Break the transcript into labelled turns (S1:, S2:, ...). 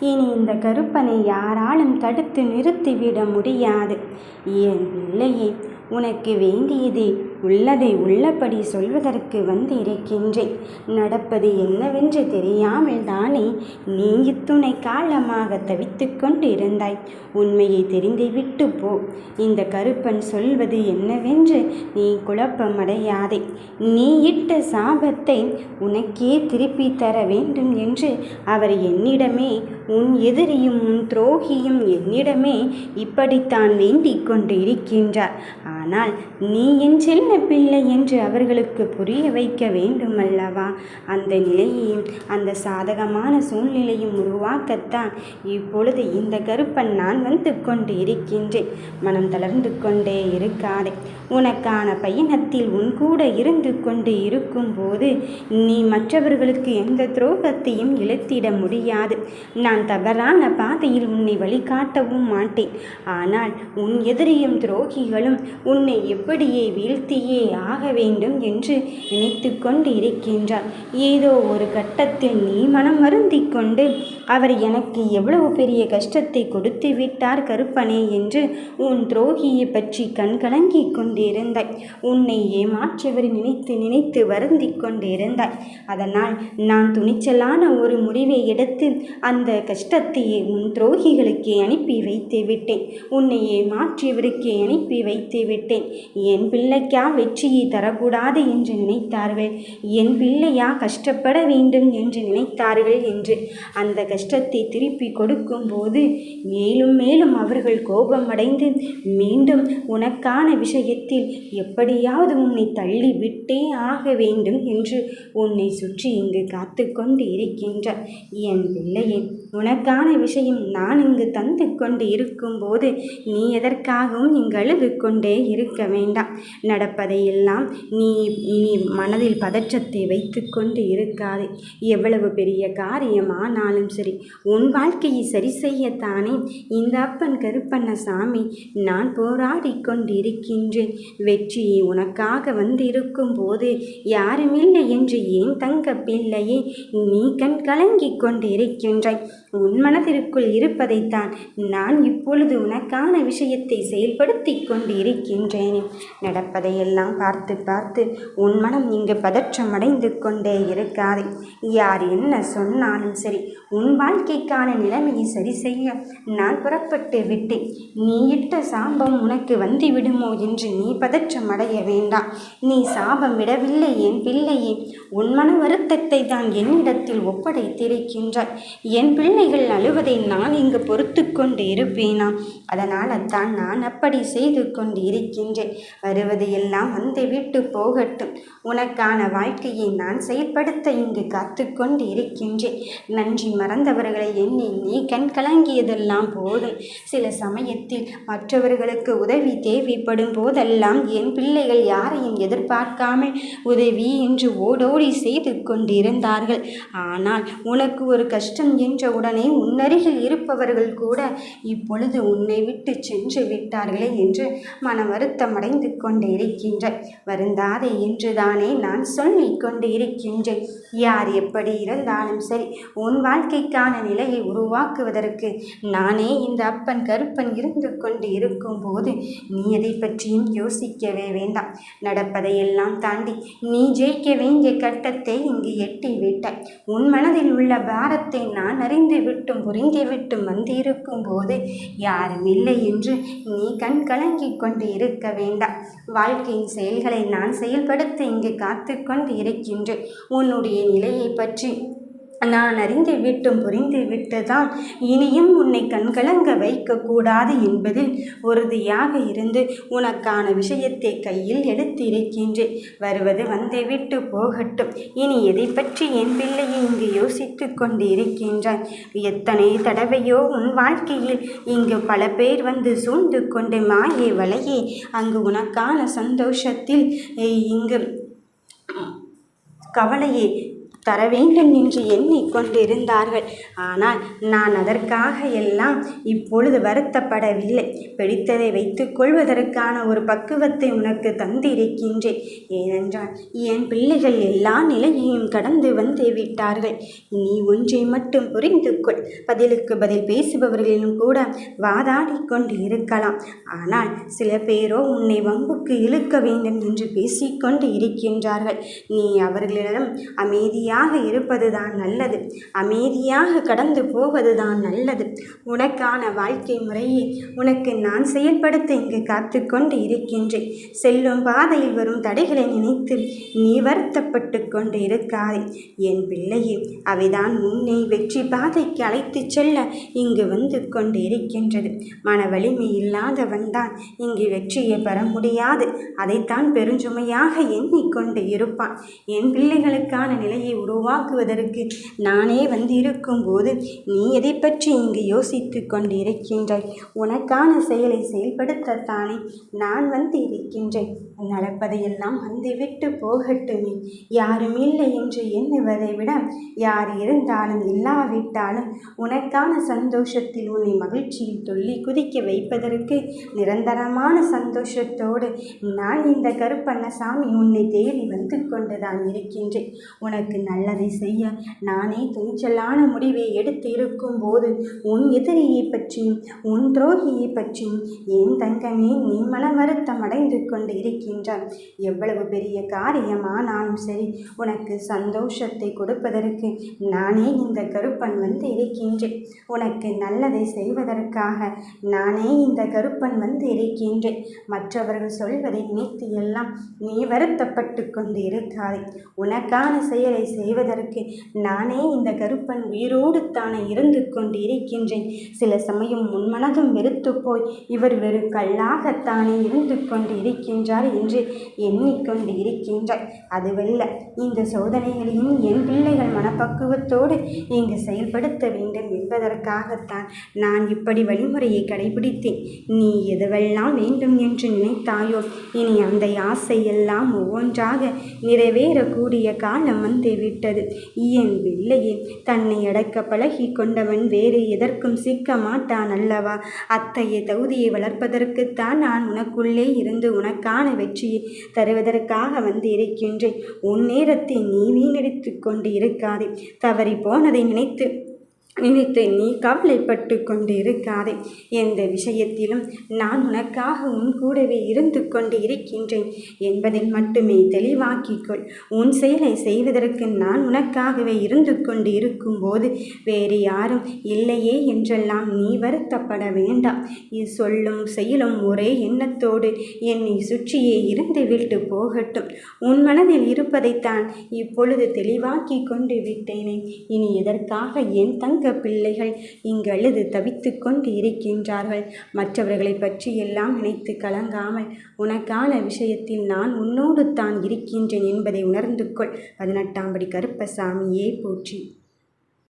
S1: இனி இந்த கருப்பனை யாராலும் தடுத்து நிறுத்திவிட முடியாது. என் பிள்ளையே உனக்கு வேண்டியது உள்ளதை உள்ளபடி சொல்வதற்கு வந்திருக்கின்றேன். நடப்பது என்னவென்று தெரியாமல் தானே நீ இத்துணை காலமாக தவித்து கொண்டு இருந்தாய் உண்மையை தெரிந்துவிட்டு போ. இந்த கருப்பன் சொல்வது என்னவென்று நீ குழப்பமடையாதே. நீ இட்ட சாபத்தை உனக்கே திருப்பி தர வேண்டும் என்று அவர் என்னிடமே உன் எதிரியும் உன் துரோகியும் என்னிடமே இப்படித்தான் வேண்டிக் கொண்டிருக்கின்றார். ஆனால் நீ என் செல்ல பிள்ளை என்று அவர்களுக்கு புரிய வைக்க வேண்டுமல்லவா? அந்த நிலையையும் அந்த சாதகமான சூழ்நிலையும் உருவாக்கத்தான் இப்பொழுது இந்த கருப்பன் நான் வந்து கொண்டு இருக்கின்றேன் மனம் தளர்ந்து கொண்டே இருக்காதே. உனக்கான பயணத்தில் உன் கூட இருந்து கொண்டு இருக்கும்போது நீ மற்றவர்களுக்கு எந்த துரோகத்தையும் இழுத்திட முடியாது. நான் நான் தவறான பாதையில் உன்னை வழிகாட்டவும் மாட்டேன். ஆனால் உன் எதிரியும் துரோகிகளும் உன்னை எப்படியே வீழ்த்தியே ஆக வேண்டும் என்று நினைத்து கொண்டு இருக்கின்றார். ஏதோ ஒரு கட்டத்தில் நீ மனம் வருந்திக் கொண்டு அவர் எனக்கு எவ்வளவு பெரிய கஷ்டத்தை கொடுத்து விட்டார் கருப்பனே என்று உன் துரோகியை பற்றி கண்கலங்கிக் கொண்டிருந்தாய். உன்னை ஏமாற்றியவர் நினைத்து நினைத்து வருந்திக் கொண்டிருந்தாய். அதனால் நான் துணிச்சலான ஒரு முடிவை எடுத்து அந்த கஷ்டத்தை உன் துரோகிகளுக்கே அனுப்பி வைத்து விட்டேன். உன்னை மாற்றியவருக்கே அனுப்பி வைத்து விட்டேன். என் பிள்ளைக்கா வெற்றியை தரக்கூடாது என்று நினைத்தார்கள். என் பிள்ளையா கஷ்டப்பட வேண்டும் என்று நினைத்தார்கள் என்று. அந்த கஷ்டத்தை திருப்பி கொடுக்கும்போது மேலும் மேலும் அவர்கள் கோபமடைந்து மீண்டும் உனக்கான விஷயத்தில் எப்படியாவது உன்னை தள்ளி விட்டே ஆக வேண்டும் என்று உன்னை சுற்றி இங்கு காத்து கொண்டு இருக்கின்றார். என் பிள்ளையை உனக்கான விஷயம் நான் இங்கு தந்து கொண்டு இருக்கும்போது நீ எதற்காகவும் இங்கு அழுது கொண்டே இருக்க வேண்டாம். நடப்பதையெல்லாம் நீ இனி மனதில் பதற்றத்தை வைத்து கொண்டு இருக்காதே. எவ்வளவு பெரிய காரியமானாலும் சரி உன் வாழ்க்கையை சரி செய்யத்தானே. இந்த அப்பன் கருப்பண்ணசாமி நான் போராடி கொண்டிருக்கின்றேன். வெற்றியை உனக்காக வந்திருக்கும் போது யாருமில்லை என்று ஏன் தங்க பிள்ளையே நீ கண் கலங்கிக் கொண்டிருக்கின்றாய். உன் மனதிற்குள் இருப்பதைத்தான் நான் இப்பொழுது உனக்கான விஷயத்தை செயல்படுத்தி கொண்டு இருக்கின்றேனே நடப்பதையெல்லாம் பார்த்து பார்த்து உன் மனம் இங்கு பதற்றமடைந்து கொண்டே இருக்காதே. யார் என்ன சொன்னாலும் சரி உன் வாழ்க்கைக்கான நிலைமையை சரி செய்ய நான் புறப்பட்டு விட்டேன். நீ இட்ட சாபம் உனக்கு வந்து விடுமோ என்று நீ பதற்றமடைய வேண்டாம். நீ சாபம் விடவில்லை என் பிள்ளையே. உன் மன வருத்தத்தை தான் என்னிடத்தில் ஒப்படைத்திருக்கின்றாய். என் பிள்ளை குழந்தைகள் அழுவதை நான் இங்கு பொறுத்து கொண்டு இருப்பேனா அதனால் தான் நான் அப்படி செய்து கொண்டு இருக்கின்றேன் வருவது எல்லாம் வந்து விட்டு போகட்டும். உனக்கான வாழ்க்கையை நான் செயல்படுத்த இங்கு காத்து கொண்டு இருக்கின்றேன் நன்றி மறந்தவர்களை எண்ணி நீ கண் கலங்கியதெல்லாம் போதும். சில சமயத்தில் மற்றவர்களுக்கு உதவி தேவைப்படும் போதெல்லாம் என் பிள்ளைகள் யாரையும் எதிர்பார்க்காமல் உதவி என்று ஓடோடி செய்து கொண்டிருந்தார்கள். ஆனால் உனக்கு ஒரு கஷ்டம் என்ற உடன் உன்னருகில் இருப்பவர்கள் கூட இப்பொழுது உன்னை விட்டு சென்று விட்டார்களே என்று மன வருத்தமடைந்து கொண்டு இருக்கின்றாய். வருந்தாதே என்றுதானே நான் சொல்லிக் கொண்டு இருக்கின்றேன். யார் எப்படி இருந்தாலும் சரி உன் வாழ்க்கைக்கான நிலையை உருவாக்குவதற்கு நானே இந்த அப்பன் கருப்பன் இருந்து கொண்டு இருக்கும்போது நீ எதை பற்றியும் யோசிக்கவே வேண்டாம். நடப்பதையெல்லாம் தாண்டி நீ ஜெயிக்க வேண்டிய கட்டத்தை இங்கு எட்டி விட்டாய் உன் மனதில் உள்ள பாரத்தை நான் அறிந்து விட்டும் புரிந்து விட்டும் வந்திருக்கும் போது யாரும் இல்லை என்று நீ கண் கலங்கிக் கொண்டு இருக்க வேண்டாம். வாழ்க்கையின் செயல்களை நான் செயல்படுத்த இங்கு காத்து கொண்டு இருக்கின்றேன். உன்னுடைய நிலையை பற்றி நான் அறிந்து விட்டும் புரிந்து விட்டுதான் இனியும் உன்னை கண்கலங்க வைக்கக்கூடாது என்பதில் உறுதியாக இருந்து உனக்கான விஷயத்தை கையில் எடுத்திருக்கின்றேன் வருவது வந்து விட்டு போகட்டும். இனி எதை பற்றி என் பிள்ளையை இங்கு யோசித்து கொண்டு எத்தனை தடவையோ உன் வாழ்க்கையில் இங்கு பல பேர் வந்து சூழ்ந்து கொண்டு மாயே வலையே அங்கு உனக்கான சந்தோஷத்தில் இங்கு கவலையை தர வேண்டும் என்று எண்ணிக்கொண்டிருந்தார்கள். ஆனால் நான் அதற்காக எல்லாம் இப்பொழுது வருத்தப்படவில்லை. பிடித்ததை வைத்துக் கொள்வதற்கான ஒரு பக்குவத்தை உனக்கு தந்திருக்கின்றேன். ஏனென்றால் என் பிள்ளைகள் எல்லா நிலையையும் கடந்து வந்து விட்டார்கள். நீ ஒன்றை மட்டும் புரிந்து கொள். பதிலுக்கு பதில் பேசுபவர்களிலும் கூட வாதாடி கொண்டு இருக்கலாம் ஆனால் சில பேரோ உன்னை வம்புக்கு இழுக்க வேண்டும் என்று பேசிக்கொண்டு இருக்கின்றார்கள். நீ அவர்களிடம் அமைதியாக இருப்பதுதான் நல்லது. அமைதியாக கடந்து போவதுதான் நல்லது. உனக்கான வாழ்க்கை முறையை உனக்கு நான் செயல்படுத்த இங்கு காத்து கொண்டு இருக்கின்றேன். செல்லும் பாதையில் வரும் தடைகளை நினைத்து நீ வருத்தப்பட்டு கொண்டு இருக்காதே. என் பிள்ளையே அவைதான் உன்னை வெற்றி பாதைக்கு அழைத்துச் செல்ல இங்கு வந்து கொண்டு இருக்கின்றது. மன வலிமை இல்லாதவன் தான் இங்கு வெற்றியை பெற முடியாது. அதைத்தான் பெருஞ்சுமையாக எண்ணிக்கொண்டு இருப்பான். என் பிள்ளைகளுக்கான நிலையை உருவாக்குவதற்கு நானே வந்து இருக்கும்போது நீ எதை பற்றி இங்கு யோசித்து கொண்டிருக்கின்றாய்? உனக்கான செயலை செயல்படுத்தத்தானே நான் வந்து இருக்கின்றேன் நடப்பதையெல்லாம் வந்துவிட்டு போகட்டுமே. யாரும் இல்லை என்று எண்ணுவதை விட யார் இருந்தாலும் இல்லாவிட்டாலும் உனக்கான சந்தோஷத்தில் உன்னை மகிழ்ச்சியில் துள்ளி குதிக்க வைப்பதற்கு நிரந்தரமான சந்தோஷத்தோடு நான் இந்த கருப்பண்ணசாமி உன்னை தேடி வந்து கொண்டுதான் இருக்கின்றேன். உனக்கு நல்லதை செய்ய நானே துணிச்சலான முடிவை எடுத்து இருக்கும்போது உன் எதிரியை பற்றியும் உன் துரோகியை பற்றியும் என் தங்கமே நீ மன வருத்தம் அடைந்து கொண்டு இருக்கின்றான் எவ்வளவு பெரிய காரியமானாலும் சரி உனக்கு சந்தோஷத்தை கொடுப்பதற்கு நானே இந்த கருப்பன் வந்து இருக்கின்றேன். உனக்கு நல்லதை செய்வதற்காக நானே இந்த கருப்பன் வந்து இருக்கின்றேன். மற்றவர்கள் சொல்வதை நினைத்து எல்லாம் நீ வருத்தப்பட்டு கொண்டு இருக்காதே உனக்கான செயலை செய்வதற்கு நானே இந்த கருப்பன் உயிரோடு தானே இருந்து கொண்டு இருக்கின்றேன் சில சமயம் முன்மனதும் வெறுத்து போய் இவர் வெறும் கல்லாகத்தானே இருந்து கொண்டு இருக்கின்றார் என்று எண்ணிக்கொண்டு இருக்கின்றாய். அதுவல்ல இந்த சோதனைகளையும் என் மனப்பக்குவத்தோடு இங்கு செயல்படுத்த வேண்டும் என்பதற்காகத்தான் நான் இப்படி வழிமுறையை கடைபிடித்தேன். நீ எதுவெல்லாம் வேண்டும் என்று நினைத்தாயோ இனி அந்த ஆசையெல்லாம் ஒவ்வொன்றாக நிறைவேறக்கூடிய காலம் வந்து விட்டது என் பிள்ளையே தன்னை அடக்க பழகி கொண்டவன் வேறு எதற்கும் சிக்க மாட்டான் அல்லவா? அத்தகைய தகுதியை வளர்ப்பதற்குத்தான் நான் உனக்குள்ளே இருந்து உனக்கான வெற்றியை தருவதற்காக வந்து இருக்கின்றேன் உன் நேரத்தை நீ வீணடித்து கொண்டு இருக்காதே தவறி போனதை நினைத்து நினைத்து நீ கவலைப்பட்டு கொண்டு இருக்காதே எந்த விஷயத்திலும் நான் உனக்காக உன் கூடவே இருந்து கொண்டு இருக்கின்றேன் என்பதில் மட்டுமே தெளிவாக்கிக்கொள் உன் செயலை செய்வதற்கு நான் உனக்காகவே இருந்து கொண்டு இருக்கும்போது வேறு யாரும் இல்லையே என்றெல்லாம் நீ வருத்தப்பட வேண்டாம். சொல்லும் செயலும் ஒரே எண்ணத்தோடு என்னை சுற்றியே இருந்து விட்டு போகட்டும். உன் மனதில் இருப்பதைத்தான் இப்பொழுது தெளிவாக்கி கொண்டு விட்டேனே. இனி எதற்காக என் தங்க பிள்ளைகள் இங்கு அழுது தவித்து கொண்டு இருக்கின்றார்கள். மற்றவர்களை பற்றி எல்லாம் நினைத்து கலங்காமல் உனக்கான விஷயத்தில் நான் உன்னோடு தான் இருக்கின்றேன் என்பதை உணர்ந்து கொள். பதினெட்டாம் படி கருப்பசாமியே போற்றி.